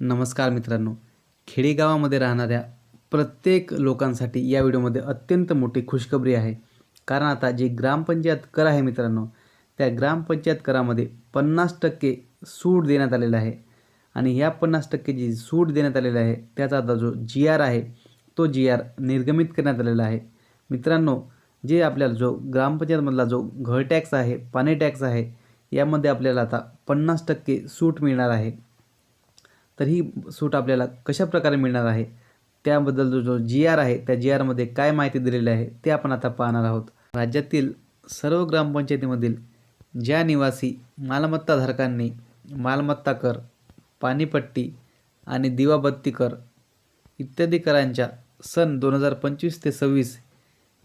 नमस्कार मित्रांनो. खेडेगावामध्ये राहणाऱ्या प्रत्येक लोकांसाठी या व्हिडिओमध्ये अत्यंत मोठी खुशखबरी आहे. कारण आता जे ग्रामपंचायत कर आहे मित्रांनो त्या ग्रामपंचायत करामध्ये पन्नास टक्के सूट देण्यात आलेला आहे. आणि ह्या पन्नास टक्के जी सूट देण्यात आलेली आहे त्याचा आता जो जी आर आहे तो जी आर निर्गमित करण्यात आलेला आहे. मित्रांनो जे आपल्याला जो ग्रामपंचायतमधला जो घर टॅक्स आहे पाणी टॅक्स आहे यामध्ये आपल्याला आता पन्नास टक्के सूट मिळणार आहे. तर ही सूट आपल्याला कशा प्रकारे मिळणार आहे? त्याबद्दल जो जो जी आर आहे त्या जी आरमध्ये काय माहिती दिलेली आहे ते आपण आता पाहणार आहोत. राज्यातील सर्व ग्रामपंचायतीमधील ज्या निवासी मालमत्ताधारकांनी मालमत्ता कर पाणीपट्टी आणि दिवाबत्ती कर इत्यादी करांच्या सन दोन हजार पंचवीस ते सव्वीस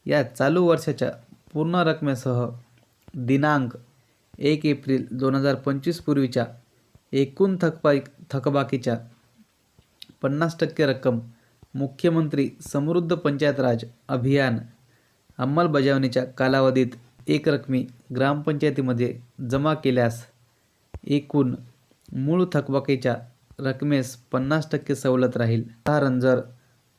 या चालू वर्षाच्या पूर्ण रकमेसह दिनांक एक एप्रिल दोन हजार पंचवीस पूर्वीच्या एकूण थकबा थकबाकीच्या पन्नास टक्के रक्कम मुख्यमंत्री समृद्ध पंचायत राज अभियान अंमलबजावणीच्या कालावधीत एक रकमी ग्रामपंचायतीमध्ये जमा केल्यास एकूण मूळ थकबाकीच्या रकमेस पन्नास टक्के सवलत राहील. उदाहरण जर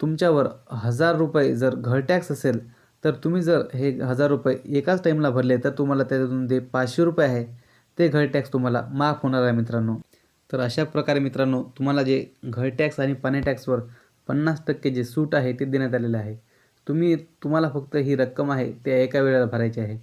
तुमच्यावर हजार रुपये जर घर टॅक्स असेल तर तुम्ही जर हे हजार रुपये एकाच टाईमला भरले तर तुम्हाला त्याच्यातून ते पाचशे रुपये आहे ते घर टॅक्स तुम्हाला माफ होणार आहे मित्रांनो. तर अशा प्रकारे मित्रांनो तुम्हाला जे घर टॅक्स आणि पाणी टॅक्सवर पन्नास टक्के जे सूट आहे ते देण्यात आलेलं आहे. तुम्ही तुम्हाला फक्त ही रक्कम आहे ते एका वेळेला भरायची आहे.